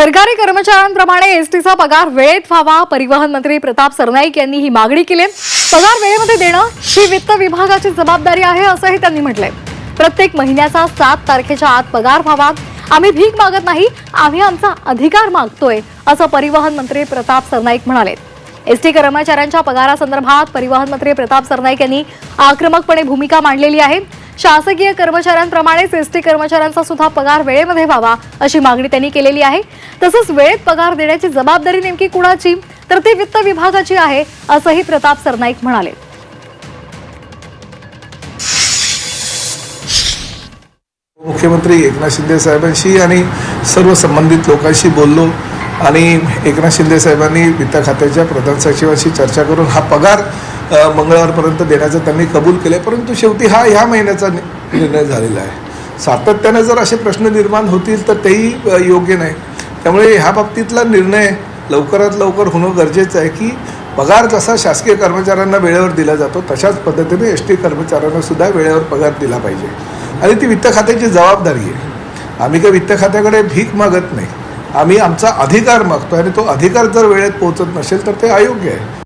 सरकारी कर्मचाऱ्यांप्रमाणे एसटीचा पगार वेळेत व्हावा. परिवहन मंत्री प्रताप सरनाईक यांनी ही मागणी केली. आहे. पगार वेळेमध्ये देणं ही वित्त विभागाची जबाबदारी आहे असंही त्यांनी म्हटलंय. प्रत्येक महिन्याचा सात तारखेच्या आत पगार व्हावा. आम्ही भीक मागत नाही आम्ही आमचा अधिकार मागतोय असं परिवहन मंत्री प्रताप सरनाईक म्हणाले. एसटी कर्मचाऱ्यांच्या पगारासंदर्भात परिवहन मंत्री प्रताप सरनाईक यांनी आक्रमकपणे भूमिका मांडलेली आहे. शासकीय कर्मचाऱ्यांप्रमाणेच एसटी कर्मचाऱ्यांचा सुद्धा पगार वेळेमध्ये व्हावा अशी मागणी त्यांनी केलेली आहे. तसंच वेळेत पगार देण्याची जबाबदारी नेमकी कुणाची? तर ती वित्त विभागाची आहे असंही प्रताप सरनाईक म्हणाले. मुख्यमंत्री एकनाथ शिंदे साहेबांशी आणि सर्व संबंधित लोकांशी बोललो आणि एकनाथ शिंदे साहेबांनी वित्त खात्याच्या प्रधान सचिवांशी चर्चा करून हा पगार मंगळवारपर्यंत देण्याचं त्यांनी कबूल केले परंतु शेवटी हा ह्या महिन्याचा नि- निर्णय झालेला आहे. सातत्याने जर असे प्रश्न निर्माण होतील तर तेही योग्य नाही. त्यामुळे ह्या बाबतीतला निर्णय लवकरात लवकर होणं गरजेचं आहे की पगार जसा शासकीय कर्मचाऱ्यांना वेळेवर दिला जातो तशाच पद्धतीने एस टी कर्मचाऱ्यांनासुद्धा वेळेवर पगार दिला पाहिजे. आणि ती वित्त खात्याची जबाबदारी आहे. आम्ही काही वित्त खात्याकडे भीक मागत नाही. आम्ही आमचा अधिकार मागतो आणि तो अधिकार जर वेळेत पोहोचत नसेल तर ते अयोग्य आहे.